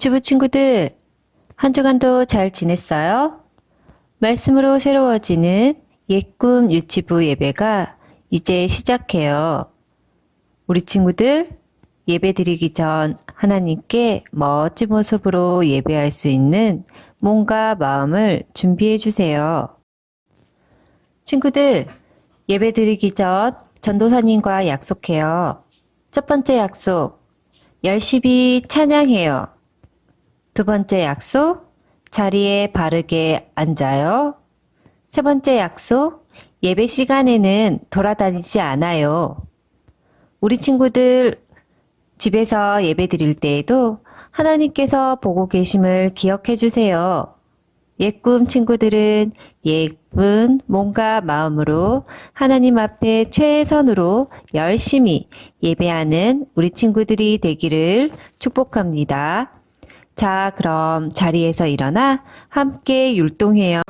유튜브 친구들, 한 주간도 잘 지냈어요? 말씀으로 새로워지는 옛꿈 유치부 예배가 이제 시작해요. 우리 친구들, 예배 드리기 전 하나님께 멋진 모습으로 예배할 수 있는 몸과 마음을 준비해 주세요. 친구들, 예배 드리기 전 전도사님과 약속해요. 첫 번째 약속, 열심히 찬양해요. 두 번째 약속, 자리에 바르게 앉아요. 세 번째 약속, 예배 시간에는 돌아다니지 않아요. 우리 친구들 집에서 예배 드릴 때에도 하나님께서 보고 계심을 기억해 주세요. 예꿈 친구들은 예쁜 몸과 마음으로 하나님 앞에 최선으로 열심히 예배하는 우리 친구들이 되기를 축복합니다. 자, 그럼 자리에서 일어나 함께 율동해요.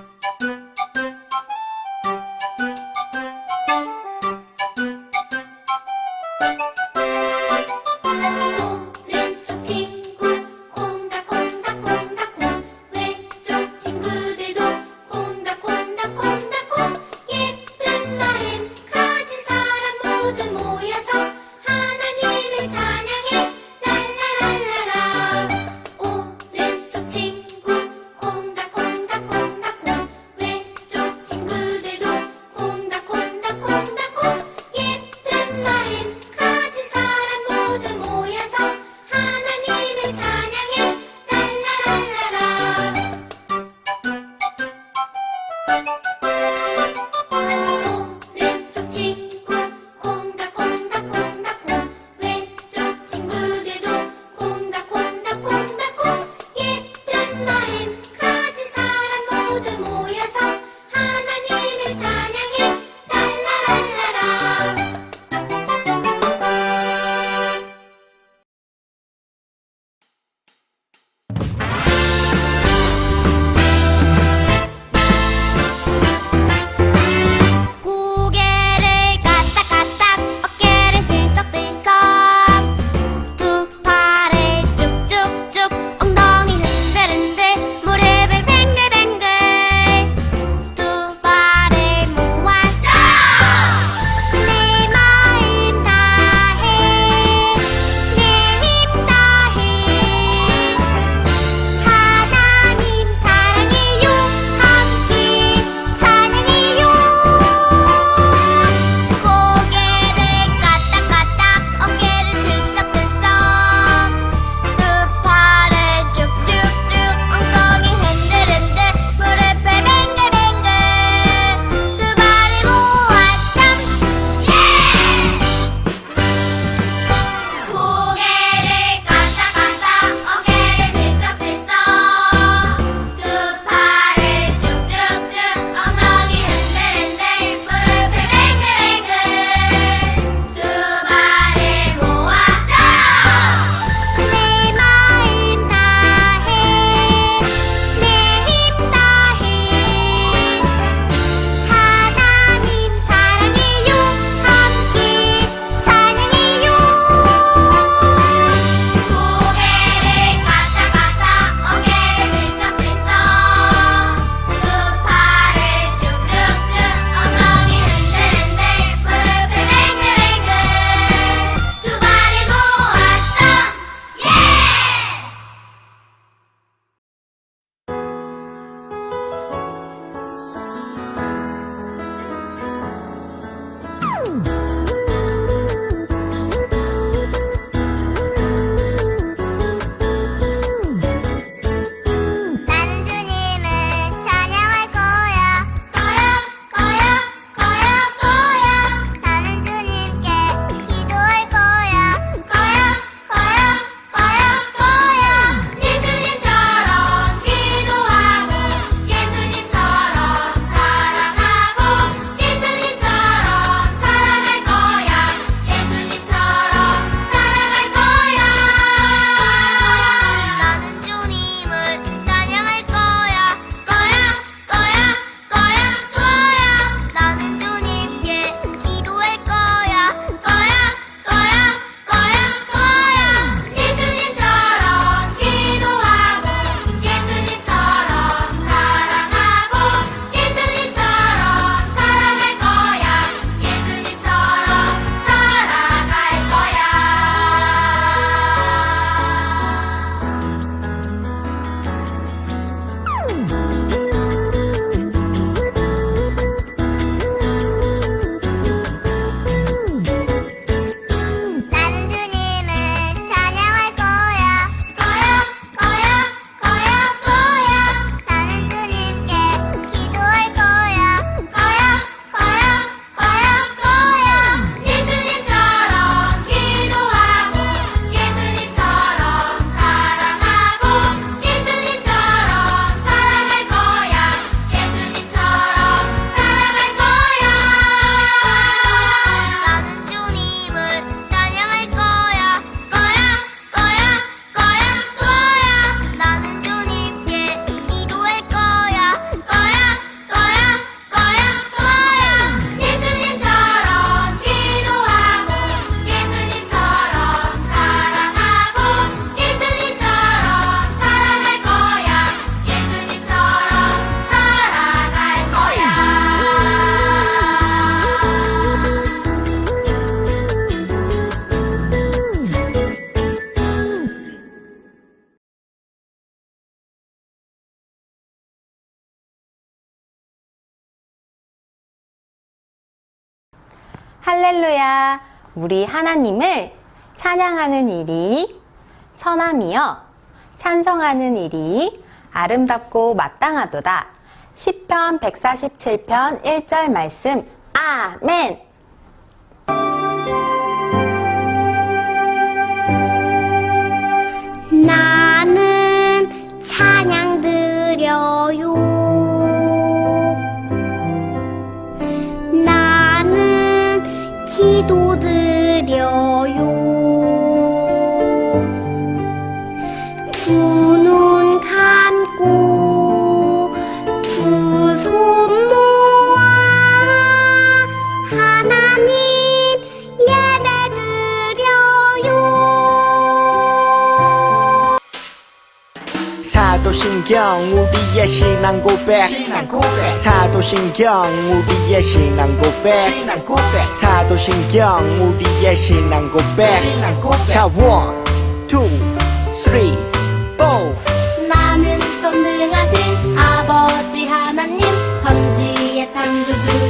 할렐루야. 우리 하나님을 찬양하는 일이 선함이여 찬성하는 일이 아름답고 마땅하도다. 시편 147편 1절 말씀. 아멘. 나 사도신경 우리의 신앙 고백. 사도신경 우리의 신앙 고백. 사도신경 우리의 신앙 고백. 자 원, 투, 쓰리, 포. 나는 전능하신 아버지 하나님 천지의 창조주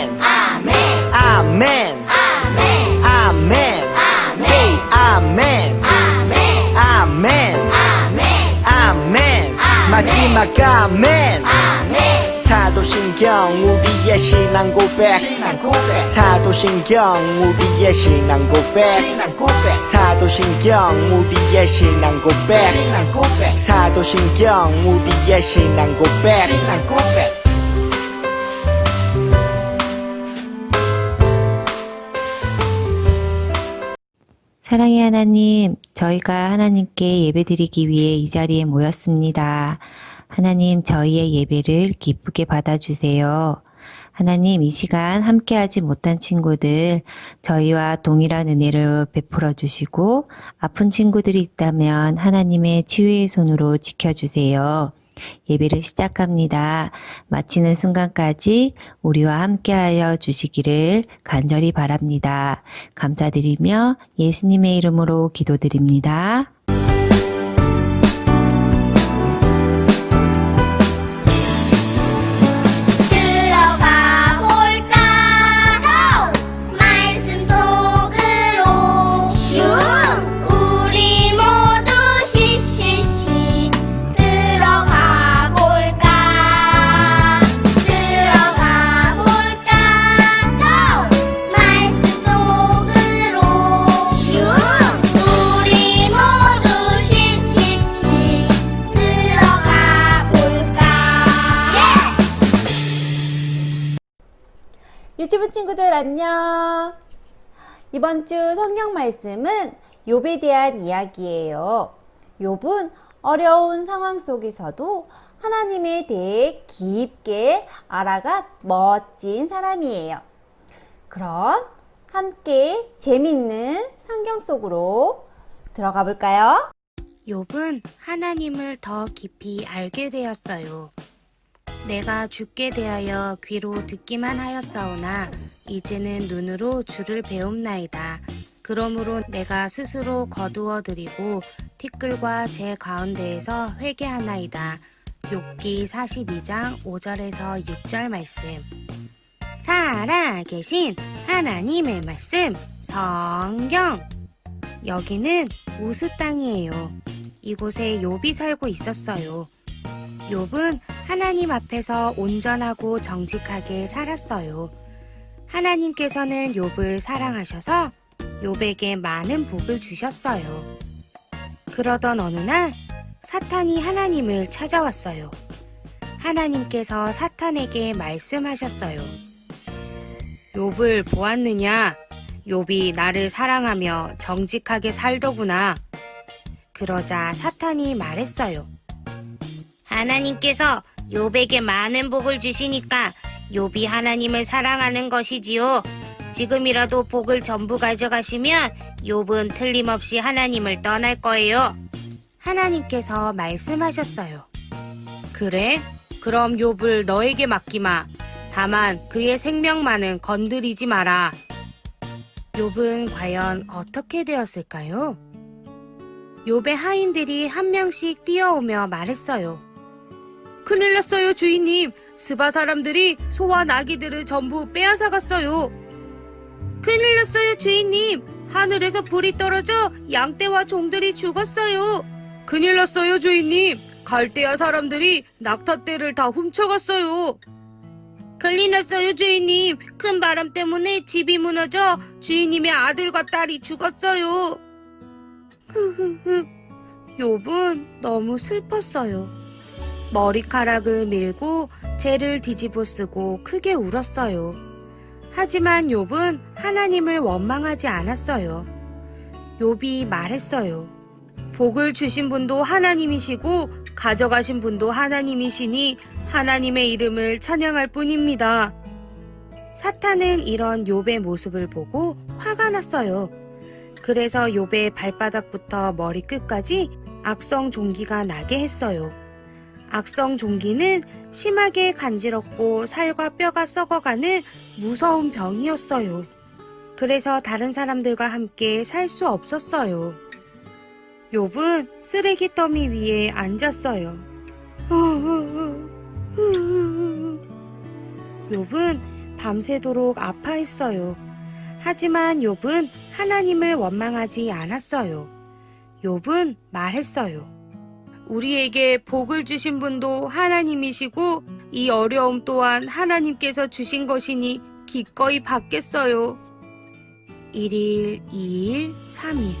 마지막 아멘. 아멘 사도신경 우리의 신앙 고백. 사도신경 우리의 신앙 고백. 사도신경 우리의 신앙 고백. 사도신경 우리의 신앙 고백. 사랑의 하나님, 저희가 하나님께 예배드리기 위해 이 자리에 모였습니다. 하나님, 저희의 예배를 기쁘게 받아주세요. 하나님, 이 시간 함께하지 못한 친구들, 저희와 동일한 은혜를 베풀어 주시고, 아픈 친구들이 있다면 하나님의 치유의 손으로 지켜주세요. 예배를 시작합니다. 마치는 순간까지 우리와 함께하여 주시기를 간절히 바랍니다. 감사드리며 예수님의 이름으로 기도드립니다. 친구들 안녕. 이번 주 성경 말씀은 욥에 대한 이야기예요. 욥은 어려운 상황 속에서도 하나님에 대해 깊게 알아간 멋진 사람이에요. 그럼 함께 재밌는 성경 속으로 들어가 볼까요? 욥은 하나님을 더 깊이 알게 되었어요. 내가 죽게 대하여 귀로 듣기만 하였사오나 이제는 눈으로 주를 배움나이다. 그러므로 내가 스스로 거두어 드리고 티끌과 제 가운데에서 회개하나이다. 욥기 42장 5절에서 6절 말씀. 살아계신 하나님의 말씀 성경. 여기는 우스 땅이에요. 이곳에 욥이 살고 있었어요. 욥은 하나님 앞에서 온전하고 정직하게 살았어요. 하나님께서는 욥을 사랑하셔서 욥에게 많은 복을 주셨어요. 그러던 어느 날 사탄이 하나님을 찾아왔어요. 하나님께서 사탄에게 말씀하셨어요. 욥을 보았느냐? 욥이 나를 사랑하며 정직하게 살더구나. 그러자 사탄이 말했어요. 하나님께서 욥에게 많은 복을 주시니까 욥이 하나님을 사랑하는 것이지요. 지금이라도 복을 전부 가져가시면 욥은 틀림없이 하나님을 떠날 거예요. 하나님께서 말씀하셨어요. 그래? 그럼 욥을 너에게 맡기마. 다만 그의 생명만은 건드리지 마라. 욥은 과연 어떻게 되었을까요? 욥의 하인들이 한 명씩 뛰어오며 말했어요. 큰일 났어요, 주인님. 스바 사람들이 소와 나귀들을 전부 빼앗아 갔어요. 큰일 났어요, 주인님. 하늘에서 불이 떨어져 양떼와 종들이 죽었어요. 큰일 났어요, 주인님. 갈대아 사람들이 낙타떼를 다 훔쳐갔어요. 큰일 났어요, 주인님. 큰 바람 때문에 집이 무너져 주인님의 아들과 딸이 죽었어요. 흐흐흐. 욥은 너무 슬펐어요. 머리카락을 밀고 재를 뒤집어 쓰고 크게 울었어요. 하지만 욥은 하나님을 원망하지 않았어요. 욥이 말했어요. 복을 주신 분도 하나님이시고 가져가신 분도 하나님이시니 하나님의 이름을 찬양할 뿐입니다. 사탄은 이런 욥의 모습을 보고 화가 났어요. 그래서 욥의 발바닥부터 머리끝까지 악성 종기가 나게 했어요. 악성 종기는 심하게 간지럽고 살과 뼈가 썩어가는 무서운 병이었어요. 그래서 다른 사람들과 함께 살 수 없었어요. 욥은 쓰레기 더미 위에 앉았어요. 욥은 밤새도록 아파했어요. 하지만 욥은 하나님을 원망하지 않았어요. 욥은 말했어요. 우리에게 복을 주신 분도 하나님이시고 이 어려움 또한 하나님께서 주신 것이니 기꺼이 받겠어요. 1일, 2일, 3일.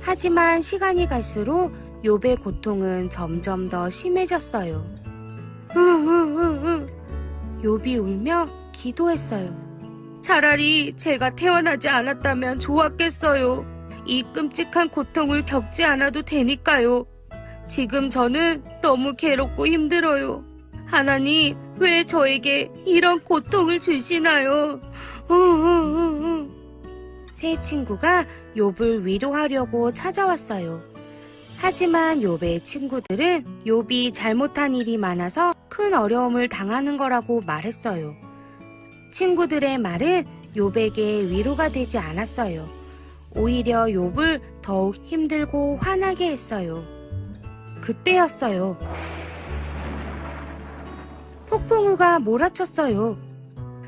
하지만 시간이 갈수록 욥의 고통은 점점 더 심해졌어요. 욥이 울며 기도했어요. 차라리 제가 태어나지 않았다면 좋았겠어요. 이 끔찍한 고통을 겪지 않아도 되니까요. 지금 저는 너무 괴롭고 힘들어요. 하나님, 왜 저에게 이런 고통을 주시나요? 새 친구가 욥을 위로하려고 찾아왔어요. 하지만 욥의 친구들은 욥이 잘못한 일이 많아서 큰 어려움을 당하는 거라고 말했어요. 친구들의 말은 욥에게 위로가 되지 않았어요. 오히려 욥을 더욱 힘들고 화나게 했어요. 그때였어요. 폭풍우가 몰아쳤어요.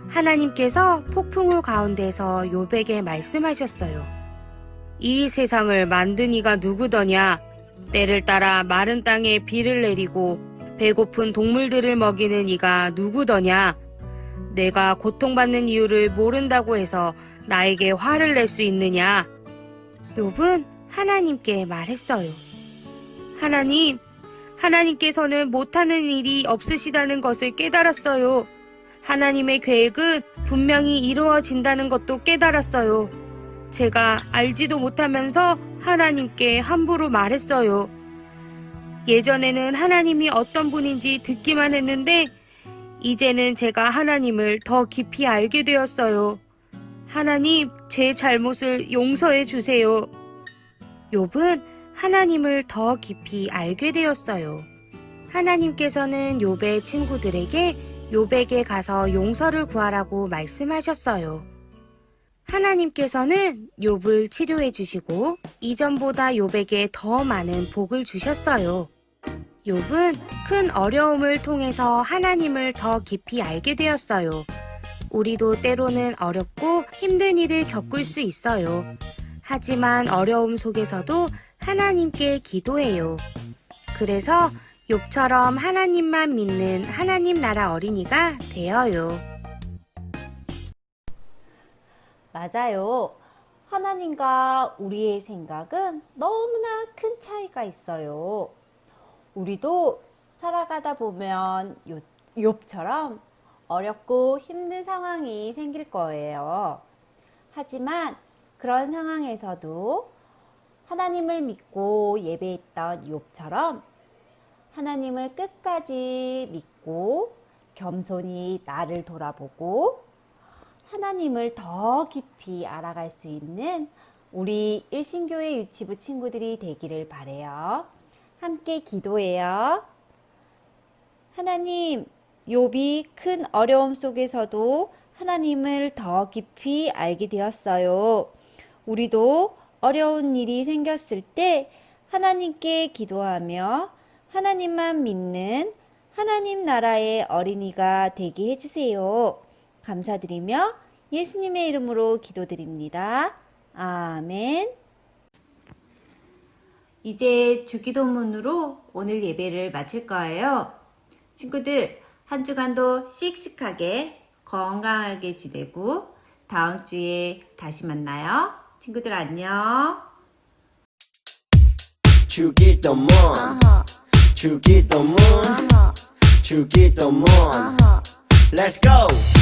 하나님께서 폭풍우 가운데서 욥에게 말씀하셨어요. 이 세상을 만든 이가 누구더냐? 때를 따라 마른 땅에 비를 내리고 배고픈 동물들을 먹이는 이가 누구더냐? 내가 고통받는 이유를 모른다고 해서 나에게 화를 낼 수 있느냐? 욥은 하나님께 말했어요. 하나님, 하나님께서는 못하는 일이 없으시다는 것을 깨달았어요. 하나님의 계획은 분명히 이루어진다는 것도 깨달았어요. 제가 알지도 못하면서 하나님께 함부로 말했어요. 예전에는 하나님이 어떤 분인지 듣기만 했는데, 이제는 제가 하나님을 더 깊이 알게 되었어요. 하나님, 제 잘못을 용서해 주세요. 욥은 하나님을 더 깊이 알게 되었어요. 하나님께서는 욥의 친구들에게 욥에게 가서 용서를 구하라고 말씀하셨어요. 하나님께서는 욥을 치료해 주시고 이전보다 욥에게 더 많은 복을 주셨어요. 욥은 큰 어려움을 통해서 하나님을 더 깊이 알게 되었어요. 우리도 때로는 어렵고 힘든 일을 겪을 수 있어요. 하지만 어려움 속에서도 하나님께 기도해요. 그래서 욥처럼 하나님만 믿는 하나님 나라 어린이가 되어요. 맞아요. 하나님과 우리의 생각은 너무나 큰 차이가 있어요. 우리도 살아가다 보면 요- 욥처럼 어렵고 힘든 상황이 생길 거예요. 하지만 그런 상황에서도 하나님을 믿고 예배했던 욥처럼 하나님을 끝까지 믿고 겸손히 나를 돌아보고 하나님을 더 깊이 알아갈 수 있는 우리 일신교회 유치부 친구들이 되기를 바래요. 함께 기도해요. 하나님, 욥이 큰 어려움 속에서도 하나님을 더 깊이 알게 되었어요. 우리도 어려운 일이 생겼을 때 하나님께 기도하며 하나님만 믿는 하나님 나라의 어린이가 되게 해주세요. 감사드리며 예수님의 이름으로 기도드립니다. 아멘. 이제 주기도문으로 오늘 예배를 마칠 거예요. 친구들, 한 주간도 씩씩하게 건강하게 지내고 다음 주에 다시 만나요. 친구들 안녕. 주기도문. 주기도문. 주기도문. Let's go